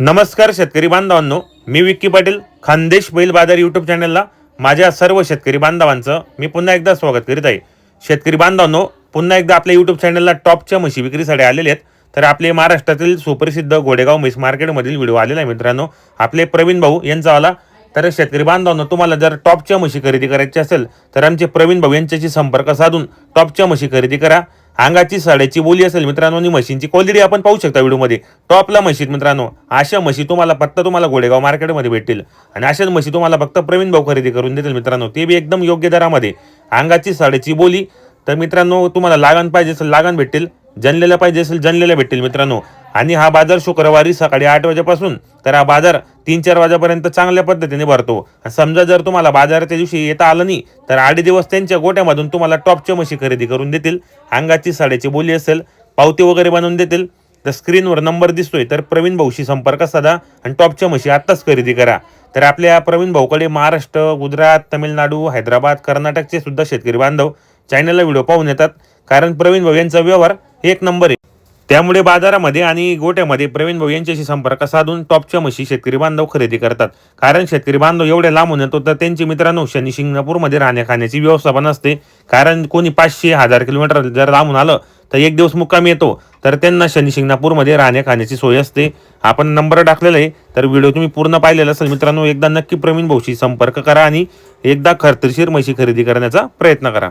नमस्कार शेतकरी बांधवांनो मी विक्की पाटील खानदेश बैल बाजार यूट्यूब चॅनलला माझ्या सर्व शेतकरी बांधवांचं मी पुन्हा एकदा स्वागत करीत आहे. शेतकरी बांधवांनो पुन्हा एकदा आपल्या यूट्यूब चॅनलला टॉपच्या म्हशी विक्रीसाठी आलेले आहेत. तर आपले महाराष्ट्रातील सुप्रसिद्ध गोडेगाव म्हैस मार्केटमधील व्हिडिओ आलेला आहे मित्रांनो. आपले प्रवीण भाऊ यांचा आला. तर शेतकरी बांधवांनो तुम्हाला जर टॉपच्या म्हशी खरेदी करायची असेल तर आमचे प्रवीण भाऊ यांच्याशी संपर्क साधून टॉपच्या म्हशी खरेदी करा. अंगाची साड्याची बोली असेल मित्रांनो आणि म्हशींची क्वालिटी आपण पाहू शकता व्हिडिओमध्ये. टॉपला म्हशीत मित्रांनो अशा म्हशी तुम्हाला फक्त तुम्हाला गोडेगाव मार्केटमध्ये भेटतील. आणि अशाच म्हशी तुम्हाला फक्त प्रवीण भाऊ खरेदी करून देतील मित्रांनो. ते बी एकदम योग्य दरामध्ये. अंगाची साड्याची बोली तर मित्रांनो तुम्हाला लागण पाहिजे असेल लागण भेटतील. जनलेला पाहिजे असेल जनलेला भेटतील मित्रांनो. आणि हा बाजार शुक्रवारी सकाळी आठ वाजेपासून तर हा बाजार तीन चार वाजेपर्यंत चांगल्या पद्धतीने भरतो. आणि समजा जर तुम्हाला बाजाराच्या दिवशी येता आलं नाही तर आडे दिवस त्यांच्या गोट्यामधून तुम्हाला टॉपच्या म्हशी खरेदी करून देतील. अंगाची साड्याची बोली असेल पावती वगैरे बनवून देतील. तर स्क्रीनवर नंबर दिसतोय तर प्रवीण भाऊशी संपर्क साधा आणि टॉपच्या म्हशी आत्ताच खरेदी करा. तर आपल्या प्रवीण भाऊकडे महाराष्ट्र गुजरात तमिळनाडू हैदराबाद कर्नाटकचे सुद्धा शेतकरी बांधव चॅनलला व्हिडिओ पाहून येतात. कारण प्रवीण भाऊ यांचा व्यवहार एक नंबर आहे. त्यामुळे बाजारामध्ये आणि गोट्यामध्ये प्रवीण भाऊ यांच्याशी संपर्क साधून टॉपच्या म्हशी शेतकरी बांधव खरेदी करतात. कारण शेतकरी बांधव एवढे लांबून येतो तर त्यांची मित्रांनो शनी शिंगणापूरमध्ये राहण्या खाण्याची व्यवस्था पण असते. कारण कोणी पाचशे हजार किलोमीटर जर लांबून आलं तर एक दिवस मुक्काम येतो. तर त्यांना शनी शिंगणापूरमध्ये राहण्या खाण्याची सोय असते. आपण नंबर टाकलेला आहे तर व्हिडिओ तुम्ही पूर्ण पाहिलेला असेल मित्रांनो एकदा नक्की प्रवीण भाऊशी संपर्क करा आणि एकदा खर्तशीर म्हशी खरेदी करण्याचा प्रयत्न करा.